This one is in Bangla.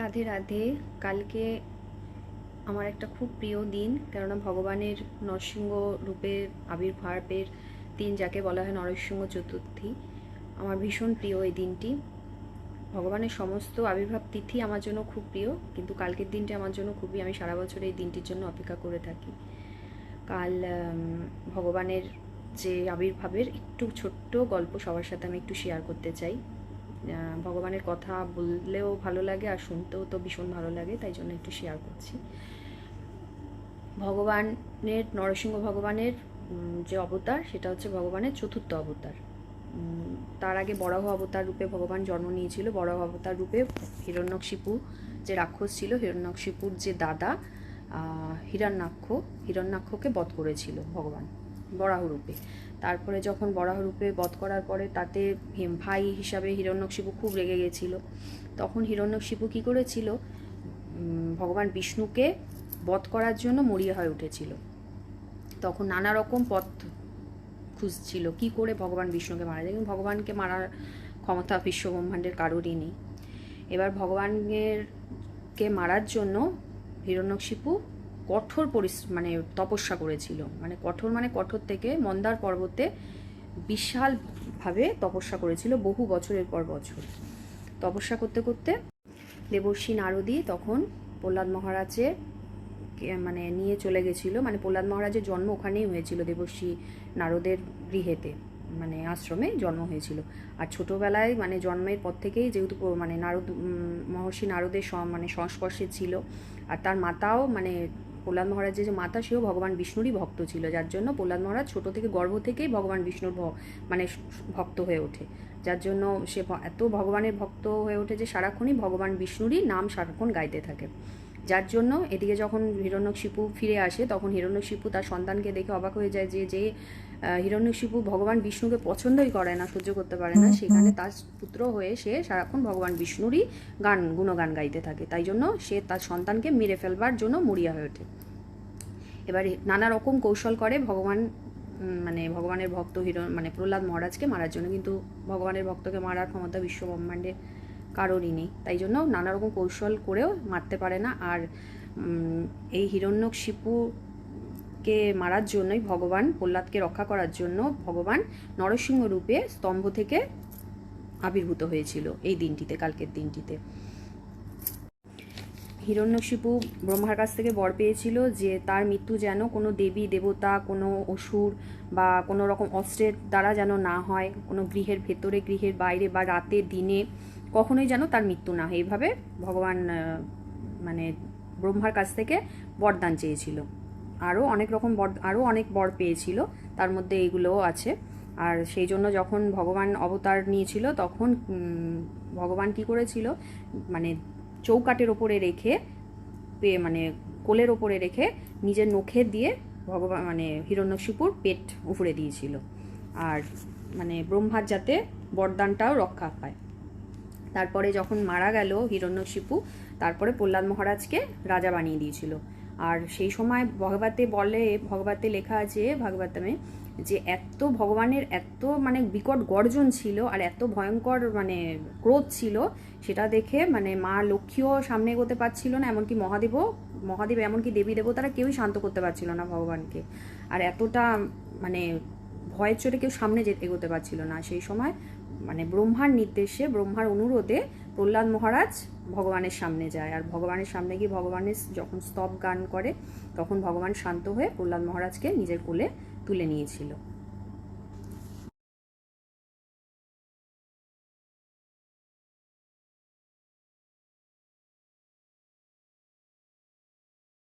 রাধে রাধে। কালকে আমার একটা খুব প্রিয় দিন, কেননা ভগবানের নরসিংহ রূপের আবির্ভাবের দিন, যাকে বলা হয় নরসিংহ চতুর্থী। আমার ভীষণ প্রিয় এই দিনটি। ভগবানের সমস্ত আবির্ভাব তিথি আমার জন্য খুব প্রিয়, কিন্তু কালকের দিনটি আমার জন্য খুবই, আমি সারা বছর এই দিনটির জন্য অপেক্ষা করে থাকি। কাল ভগবানের যে আবির্ভাবের একটু ছোট্ট গল্প সবার সাথে আমি একটু শেয়ার করতে চাই। ভগবানের কথা বললেও ভালো লাগে আর শুনতেও তো ভীষণ ভালো লাগে, তাই জন্য একটু শেয়ার করছি। ভগবানের, নরসিংহ ভগবানের যে অবতার, সেটা হচ্ছে ভগবানের চতুর্থ অবতার। তার আগে বরাহ অবতার রূপে ভগবান জন্ম নিয়েছিল বরাহ অবতার রূপে হিরণ্যকশিপু যে রাক্ষস ছিল, হিরণ্যকশিপুর যে দাদা হিরণ্যাক্ষ, হিরণ্যাক্ষকে বধ করেছিল ভগবান। বরাহ রূপে তারপরে যখন বরাহ রূপে বধ করার পরে তাতে ভাই হিসাবে হিরণ্যকশিপু খুব রেগে গেছিল। তখন হিরণ্যকশিপু কী করেছিল? ভগবান বিষ্ণুকে বধ করার জন্য মরিয়া হয়ে উঠেছিল। তখন নানা রকম পথ খুঁজছিল। কি করে ভগবান বিষ্ণুকে মারা যায়? কিন্তু ভগবানকে মারার ক্ষমতা বিশ্বব্রহ্মাণ্ডের কারোরই নেই। এবার ভগবানের কে মারার জন্য হিরণ্যকশিপু কঠোর পরিস মানে তপস্যা করেছিল। মানে কঠোর মানে কঠোর থেকে মন্দার পর্বতে বিশালভাবে তপস্যা করেছিল বহু বছরের পর বছর। তপস্যা করতে করতে দেবর্ষী নারদী তখন প্রহ্লাদ মহারাজের মানে নিয়ে চলে গেছিল। মানে প্রহ্লাদ মহারাজের জন্ম ওখানেই হয়েছিল দেবর্ষী নারদের গৃহেতে। মানে আশ্রমে জন্ম হয়েছিল। আর ছোটবেলায় মানে জন্মের পর থেকেই যেহেতু মানে নারদ মহর্ষি নারদের মানে সংস্পর্শে ছিল। আর তার মাতাও মানে প্রহ্লাদ মহারাজের যে মাতা, সেও ভগবান বিষ্ণুরই ভক্ত ছিল। যার জন্য প্রহ্লাদ মহারাজ ছোট থেকে গর্ভ থেকেই ভগবান বিষ্ণুর মানে ভক্ত হয়ে ওঠে। যার জন্য সে এত ভগবানের ভক্ত হয়ে ওঠে যে সারাক্ষণই ভগবান বিষ্ণুরই নাম সারাক্ষণ গাইতে থাকে। যার জন্য এদিকে যখন হিরণ্যকশিপু ফিরে আসে তখন হিরণ্যকশিপু তার সন্তানকে দেখে অবাক হয়ে যায় যে যে হিরণ্যকশিপু ভগবান বিষ্ণুকে পছন্দই করে না সহ্য করতে পারে না। সেখানে তার পুত্র হয়ে সে সারাক্ষণ ভগবান বিষ্ণুরই গান গুণগান গাইতে থাকে। তাই জন্য সে তার সন্তানকে মেরে ফেলবার জন্য মরিয়া হয়ে ওঠে। এবারে নানা রকম কৌশল করে ভগবান মানে ভগবানের ভক্ত হির মানে প্রহ্লাদ মহারাজকে মারার জন্য। কিন্তু ভগবানের ভক্তকে মারার ক্ষমতা বিশ্ব ব্রহ্মাণ্ডের কারোরই নেই। তাই জন্য নানা রকম কৌশল করেও মারতে পারে না। আর এই হিরণ্যকশিপুকে মারার জন্যই ভগবান প্রহ্লাদকে রক্ষা করার জন্য ভগবান নরসিংহ রূপে স্তম্ভ থেকে আবির্ভূত হয়েছিল এই দিনটিতে, কালকের দিনটিতে। হিরণ্যকশিপু ব্রহ্মার কাছ থেকে বর পেয়েছিল যে তার মৃত্যু যেন কোনো দেবী, দেবতা, কোনো অসুর বা কোনো রকম অস্ত্রের দ্বারা যেন না হয়। কোনো গৃহের ভেতরে, গৃহের বাইরে বা রাতে, দিনে কখনোই যেন তার মৃত্যু না হয়। এইভাবে ভগবান মানে ব্রহ্মার কাছ থেকে বরদান চেয়েছিল। আরও অনেক রকম বর আরও অনেক বর পেয়েছিল, তার মধ্যে এইগুলোও আছে। আর সেই জন্য যখন ভগবান অবতার নিয়েছিল, তখন ভগবান কি করেছিল মানে চৌকাটের ওপরে রেখে পে- মানে কোলের ওপরে রেখে নিজের নখে দিয়ে ভগবান মানে হিরণ্যকশিপুর পেট উপরে দিয়েছিল। আর মানে ব্রহ্মার যাতে বরদানটাও রক্ষা পায়। তারপরে যখন মারা গেল হিরণ্যশিপু তারপরে প্রহ্লাদ মহারাজকে রাজা বানিয়ে দিয়েছিল। আর সেই সময় ভগবতে বলে, ভগবতে লেখা আছে ভাগবতমে যে এত ভগবানের এত মানে বিকট গর্জন ছিল আর এত ভয়ঙ্কর মানে ক্রোধ ছিল, সেটা দেখে মানে মা লক্ষ্মীও সামনে এগোতে পারছিল না, এমনকি মহাদেবও, মহাদেব এমনকি দেবী দেবতারা কেউই শান্ত করতে পারছিল না ভগবানকে। আর এতটা মানে ভয়ের চোটে কেউ সামনে এগোতে পারছিল না। সেই সময় মানে ব্রহ্মার নির্দেশে, ব্রহ্মার অনুরোধে প্রহ্লাদ মহারাজ ভগবানের সামনে যায়। আর ভগবানের সামনে গিয়ে ভগবানের যখন স্তব গান করে, তখন ভগবান শান্ত হয়ে প্রহ্লাদ মহারাজকে নিজের কোলে তুলে নিয়েছিল।